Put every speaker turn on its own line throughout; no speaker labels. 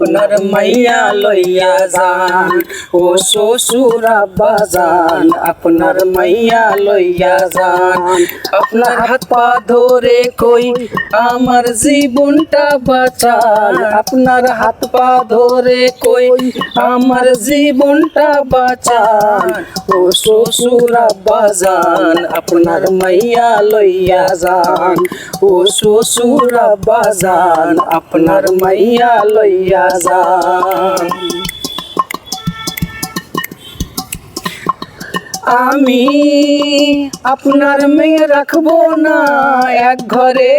আপনার মাইয়া লইয়া যান। ও শ্বশুর আব্বা আপনার মাইয়া লইয়া যান। আপনার হাত পা ধরে কই আমার জীবনটা বাঁচান। আপনার হাত পা ধরে কই আমার জীবনটা বাঁচান। ও শ্বশুর আব্বা আপনার মাইয়া লইয়া যান। ও শ্বশুর আব্বা আপনার মাইয়া লইয়া যান আমি আপনার মেয়ে রাখব না। এক ঘরে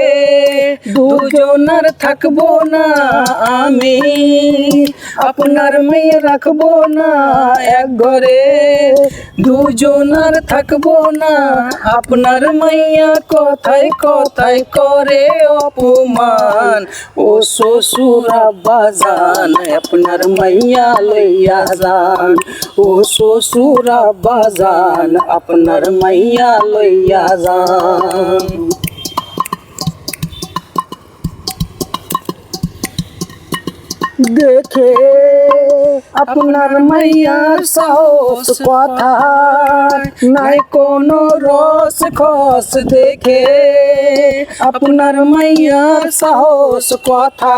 দুজনার থাকব না আমি। আপনার মেয়ে রাখব না এক ঘরে দুজনার থাকব না। আপনার মাইয়া কথায় কথায় করে অপমান। ও শ্বশুর বাজান আপনার মাইয়া লইয়া যান। ও শ্বশুর বাজান আপনার মাইয়া লইয়া যান। দেখে আপনার মাইয়ার সাহস কথা নাই কোনো রস খস দেখে আপনার মাইয়ার সাহস কথা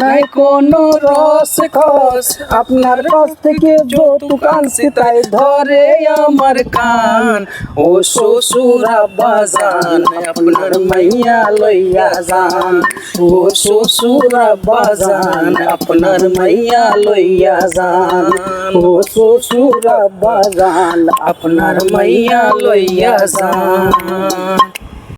নাই কোনো রস খস আপনার কাছ থেকে যৌতুক আনছি তাই ধরে আমার কান ও শ্বশুরা বাজান আপনার মাইয়া লইয়া যান ও শ্বশুরা বাজান আপনার মাইয়া লইয়া যান। ও শ্বশুরা বাজান আপনার মাইয়া লইয়া যান।